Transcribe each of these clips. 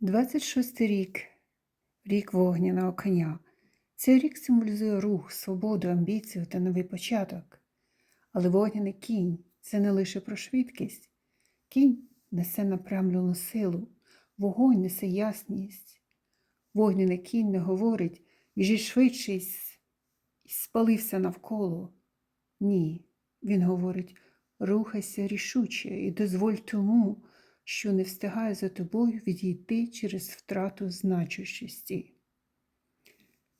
26 рік, рік вогняного коня. Цей рік символізує рух, свободу, амбіцію та новий початок. Але вогняний кінь це не лише про швидкість. Кінь несе напрямлену силу, вогонь несе ясність. Вогняний кінь не говорить, біжи швидше і спалився навколо. Ні, він говорить, рухайся рішуче і дозволь тому, що не встигає за тобою відійти через втрату значущості.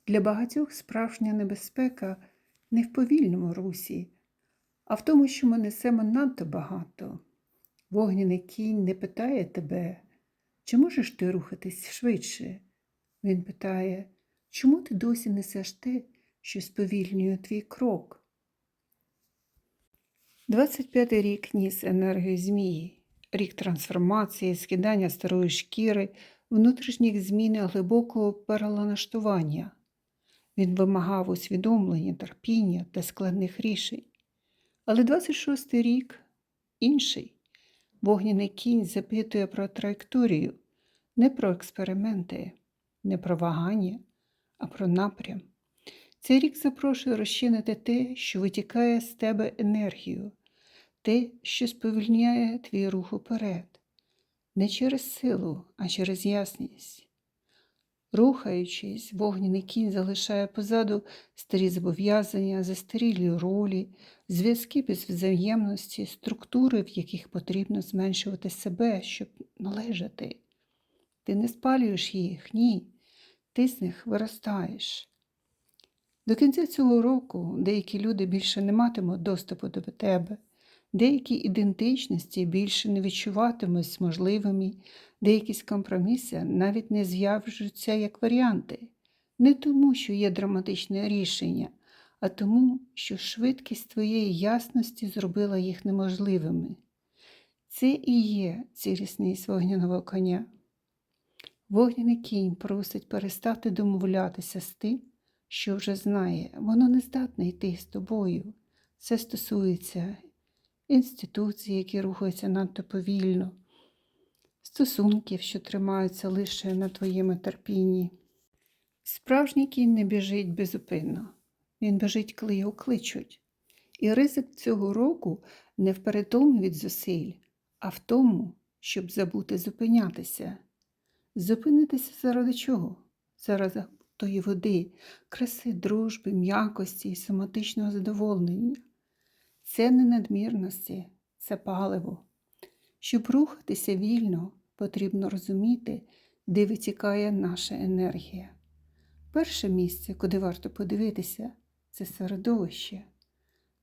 Для багатьох справжня небезпека не в повільному русі, а в тому, що ми несемо надто багато. Вогняний кінь не питає тебе, чи можеш ти рухатись швидше. Він питає, чому ти досі несеш те, що сповільнює твій крок. 25-й рік ніс енергію змії, рік трансформації, скидання старої шкіри, внутрішніх змін і глибокого перелаштування. Він вимагав усвідомлення, терпіння та складних рішень. Але 26-й рік інший. Вогняний кінь запитує про траєкторію, не про експерименти, не про вагання, а про напрям. Цей рік запрошує розчинити те, що витікає з тебе енергію, те, що сповільняє твій рух уперед, не через силу, а через ясність. Рухаючись, вогняний кінь залишає позаду старі зобов'язання, застарілі ролі, зв'язки без взаємності, структури, в яких потрібно зменшувати себе, щоб належати. Ти не спалюєш їх, ні, ти з них виростаєш. До кінця цього року деякі люди більше не матимуть доступу до тебе, деякі ідентичності більше не відчуватимуть можливими, деякі компроміси навіть не з'являються як варіанти, не тому, що є драматичне рішення, а тому, що швидкість твоєї ясності зробила їх неможливими. Це і є цілісність вогняного коня. Вогняний кінь просить перестати домовлятися з тим, що вже знає, воно не здатне йти з тобою. Це стосується інституцій, які рухаються надто повільно, стосунків, що тримаються лише на твоєму терпінні. Справжній кінь не біжить безупинно, він біжить, коли його кличуть. І ризик цього року не в перетомі від зусиль, а в тому, щоб забути зупинятися. Зупинитися заради чого? Заради тої води, краси, дружби, м'якості і соматичного задоволення. Це не надмірності, це паливо. Щоб рухатися вільно, потрібно розуміти, де витікає наша енергія. Перше місце, куди варто подивитися, це середовище.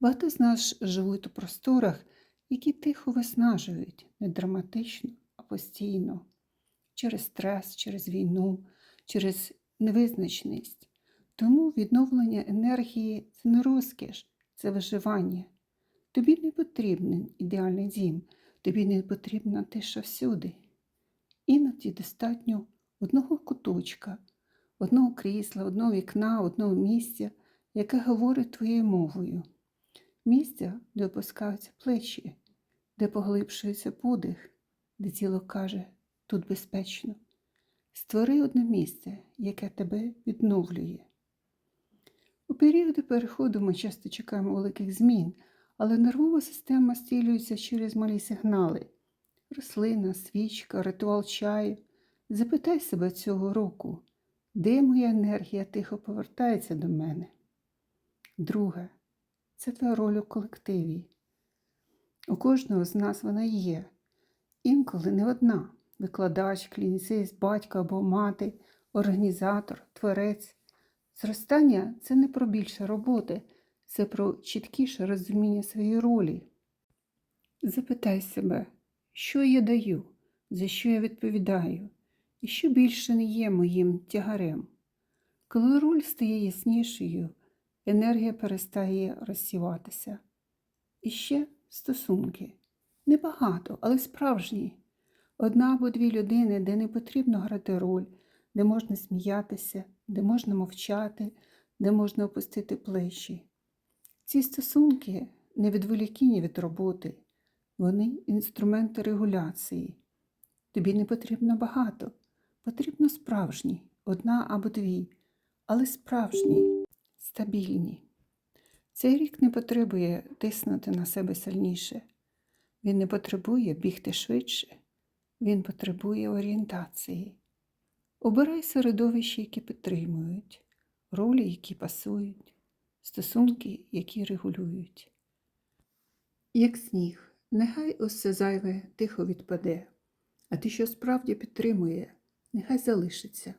Багато з нас живуть у просторах, які тихо виснажують, не драматично, а постійно, через стрес, через війну, через невизначеність. Тому відновлення енергії це не розкіш, це виживання. Тобі не потрібен ідеальний дім, тобі не потрібна тиша всюди. Іноді достатньо одного куточка, одного крісла, одного вікна, одного місця, яке говорить твоєю мовою. Місця, де опускаються плечі, де поглибшується подих, де тіло каже тут безпечно. Створи одне місце, яке тебе відновлює. У періоди переходу ми часто чекаємо великих змін, але нервова система стілюється через малі сигнали. Рослина, свічка, ритуал чаю. Запитай себе цього року, де моя енергія тихо повертається до мене. Друге, це твоя роль у колективі. У кожного з нас вона є. Інколи не одна викладач, клініцист, батько або мати, організатор, творець. Зростання це не про більше роботи, це про чіткіше розуміння своєї ролі. Запитай себе, що я даю, за що я відповідаю, і що більше не є моїм тягарем. Коли роль стає яснішою, енергія перестає розсіватися. І ще стосунки. Небагато, але справжні. Одна або дві людини, де не потрібно грати роль, де можна сміятися, де можна мовчати, де можна опустити плечі. Ці стосунки не відволікіння від роботи, вони інструменти регуляції. Тобі не потрібно багато, Потрібно справжні, одна або дві, але справжні, стабільні. Цей рік не потребує тиснути на себе сильніше. Він не потребує бігти швидше, він потребує орієнтації. Обирай середовище, які підтримують, ролі, які пасують, стосунки, які регулюють. Як сніг, нехай усе зайве тихо відпаде, а те, що справді підтримує, нехай залишиться.